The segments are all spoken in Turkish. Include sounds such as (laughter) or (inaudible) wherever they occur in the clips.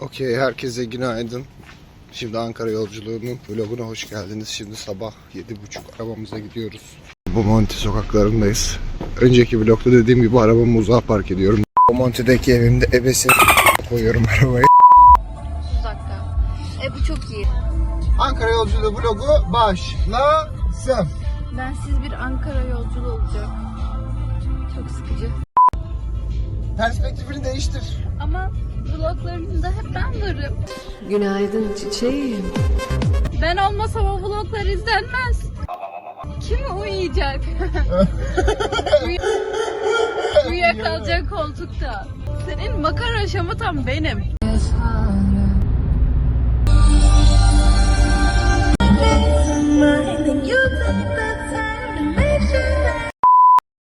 Okey, herkese günaydın. Şimdi Ankara yolculuğunun vloguna hoş geldiniz. Şimdi sabah 7.30 arabamıza gidiyoruz. Bomonti sokaklarındayız. Önceki vlogda dediğim gibi arabamı uzağa park ediyorum. Bomonti'deki evimde ebesini koyuyorum arabayı. 30 dakika. E bu çok iyi. Ankara yolculuğu vlogu başlasın. Ben siz bir Ankara yolculuğu olacak. Çok sıkıcı. Perspektifini değiştir. Ama vloglarında hep ben varım. Günaydın çiçeğim. Ben olmasam o vloglar izlenmez. Kim uyuyacak? Uy- (laughs) Uyuyakalacak koltukta. Senin makara şamatan benim.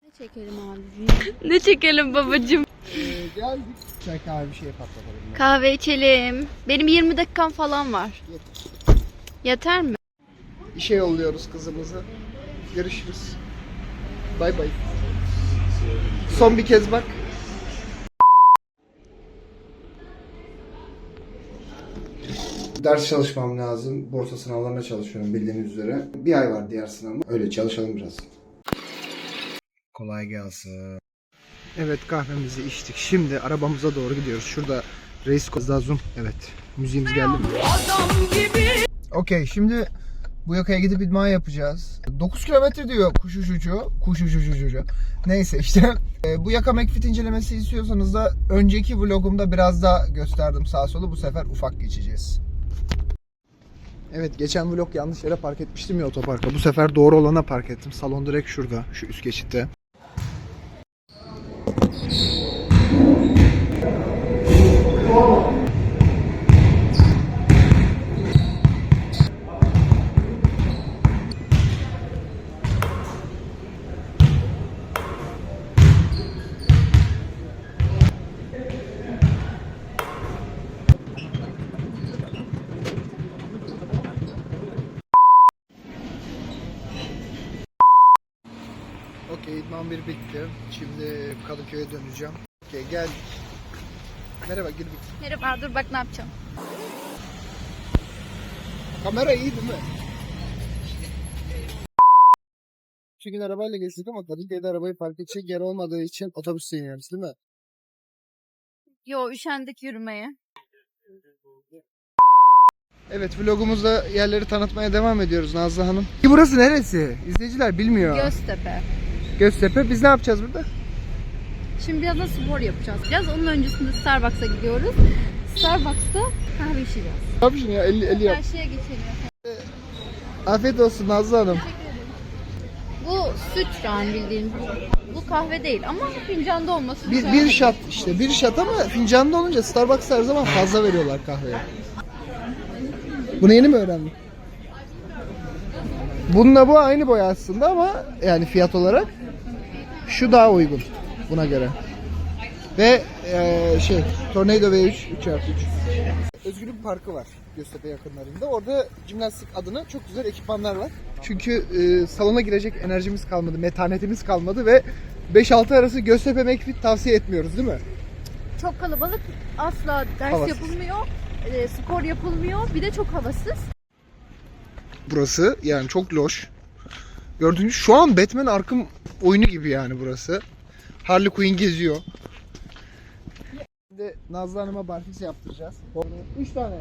Ne çekelim abicim? ne çekelim babacım? Ee, geldik. Çay kahve bir şey patlatalım. Kahve içelim. Benim 20 dakikam falan var. Yeter mi? İşe yolluyoruz kızımızı. Görüşürüz. Bay bay. Son bir kez bak. Ders çalışmam lazım. Borsa sınavlarına çalışıyorum bildiğiniz üzere. Bir ay var diğer sınavım. Öyle çalışalım biraz. Kolay gelsin. Evet kahvemizi içtik. Şimdi arabamıza doğru gidiyoruz. Şurada Reis Zazum. Evet. Müziğimiz geldi mi? Okey şimdi bu yakaya gidip idman yapacağız. 9 kilometre diyor kuş uçucu. Kuş uçucu. Neyse işte (laughs) e, bu yaka McFit incelemesi istiyorsanız da önceki vlogumda biraz daha gösterdim sağ solu. Bu sefer ufak geçeceğiz. Evet geçen vlog yanlış yere park etmiştim ya otoparka. Bu sefer doğru olana park ettim. Salon direkt şurada. Şu üst geçitte. Thank you. Okey idman bir bitti. Şimdi Kadıköy'e döneceğim. Okey geldik. Merhaba girdik. Merhaba dur bak ne yapacağım. Kamera iyi değil mi? Gün arabayla geçtik ama Kadıköy'de arabayı park edecek yer olmadığı için otobüste iniyoruz değil mi? Yo üşendik yürümeye. Evet vlogumuzda yerleri tanıtmaya devam ediyoruz Nazlı Hanım. Burası neresi? İzleyiciler bilmiyor. Göztepe. Göztepe. Biz ne yapacağız burada? Şimdi biraz da spor yapacağız. Biraz onun öncesinde Starbucks'a gidiyoruz. Starbucks'ta kahve içeceğiz. Ne yapıyorsun ya? 50, 50 yap. Karşıya geçelim. Afiyet olsun Nazlı Hanım. Bu süt şu an bildiğin. Bu kahve değil ama fincanda olması Bir, güzel. bir şat işte. Bir şat ama fincanda olunca Starbucks'ta her zaman fazla veriyorlar kahveye. Bunu yeni mi öğrendin? Bununla bu aynı boy aslında ama yani fiyat olarak şu daha uygun buna göre. Ve eee, şey Tornado V3 3x3. Özgürlük Parkı var Göztepe yakınlarında. Orada jimnastik adına çok güzel ekipmanlar var. Çünkü eee, salona girecek enerjimiz kalmadı, metanetimiz kalmadı ve 5-6 arası Göztepe McFit tavsiye etmiyoruz değil mi? Çok kalabalık. Asla ders Havasız. yapılmıyor. e, spor yapılmıyor. Bir de çok havasız. burası. Yani çok loş. Gördüğünüz şu an Batman Arkham oyunu gibi yani burası. Harley Quinn geziyor. Şimdi Nazlı Hanım'a barfiks yaptıracağız. 3 tane.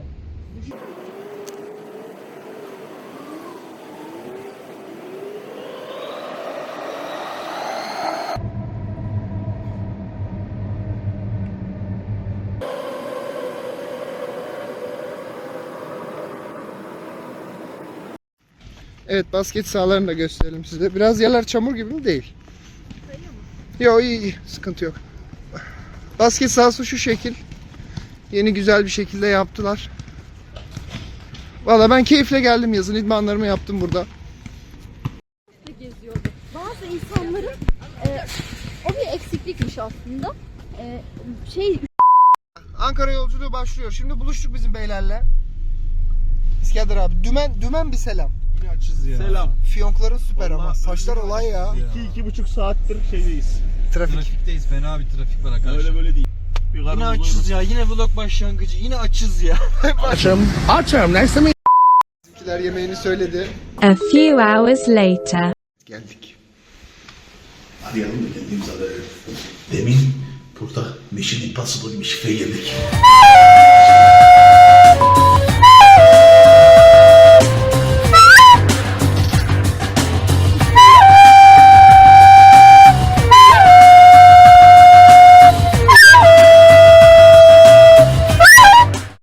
Evet basket sahalarını da gösterelim size. Biraz yerler çamur gibi mi? Değil. Yok iyi iyi. Sıkıntı yok. Basket sahası şu şekil. Yeni güzel bir şekilde yaptılar. Valla ben keyifle geldim yazın. idmanlarımı yaptım burada. geziyordu. Bazı insanların e, o bir eksiklikmiş aslında. E, şey Ankara yolculuğu başlıyor. Şimdi buluştuk bizim beylerle. İskender abi. Dümen, dümen bir selam yine açız ya. Selam. Fiyonkların süper Vallahi ama. Saçlar olay ya. Şey. İki, iki buçuk saattir şeydeyiz. Trafik. Trafikteyiz fena bir trafik var arkadaşlar. Öyle böyle değil. Bir Yine karımız açız ya. Yine vlog başlangıcı. Yine açız ya. (laughs) Bizimkiler yemeğini söyledi. A few hours later. Geldik. Arayalım da kendimizi arayalım. Demin burada Mission Impossible gibi şifre yedik.